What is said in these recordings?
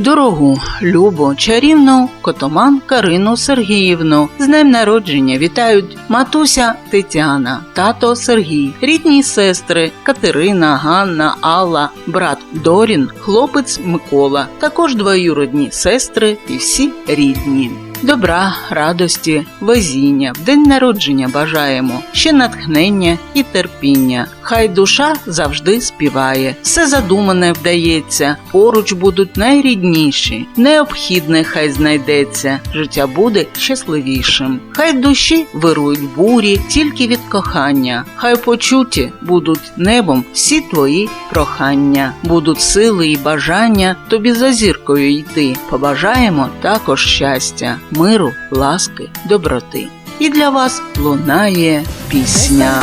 Дорогу, любу, чарівну котоман Карину Сергіївну з днем народження вітають матуся Тетяна, тато Сергій, рідні сестри Катерина, Ганна, Алла, брат Дорін, хлопець Микола, також двоюродні сестри і всі рідні. Добра, радості, везіння, в день народження бажаємо, ще натхнення і терпіння. Хай душа завжди співає, все задумане вдається, поруч будуть найрідніші, необхідне хай знайдеться, життя буде щасливішим. Хай душі вирують бурі тільки від кохання, хай почуті будуть небом всі твої прохання, будуть сили і бажання тобі за зіркою йти. Побажаємо також щастя, миру, ласки, доброти. І для вас лунає пісня.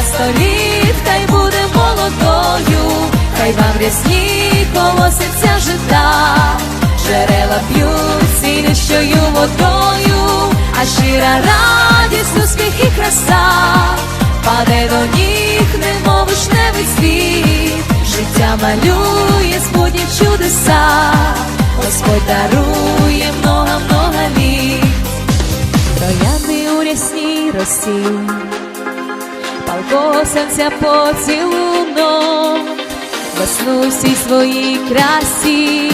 душа століт, хай буде молодою, хай вам рясні колоситься жита, джерела п'ють цілющою водою, а щира радість, успіх і краса, паде до ніг, немов вишневий цвіт, життя малює сподні чудеса, Господь дарує много-много літ, троянди у рясній росі, серця поцілунок, весну всій своїй красі,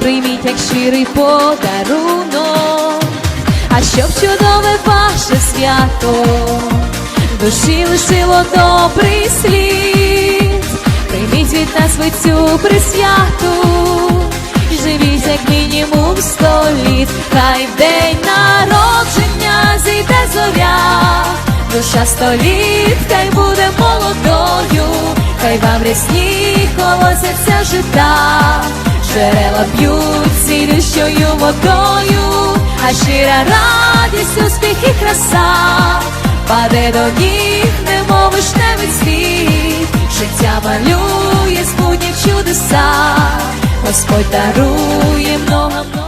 прийміть як щирий подарунок, а щоб чудове ваше свято, душі лишило добрий слід, прийміть від нас ви цю присвяту, живіть як мінімум сто літ, хай в день народження душа сто літ, хай буде молодою, хай вам рясні колосяться жита, джерела п'ють цілющою водою, а щира радість, успіх і краса, паде до ніг, немов вишневий цвіт, життя малює спутні чудеса, Господь дарує много-много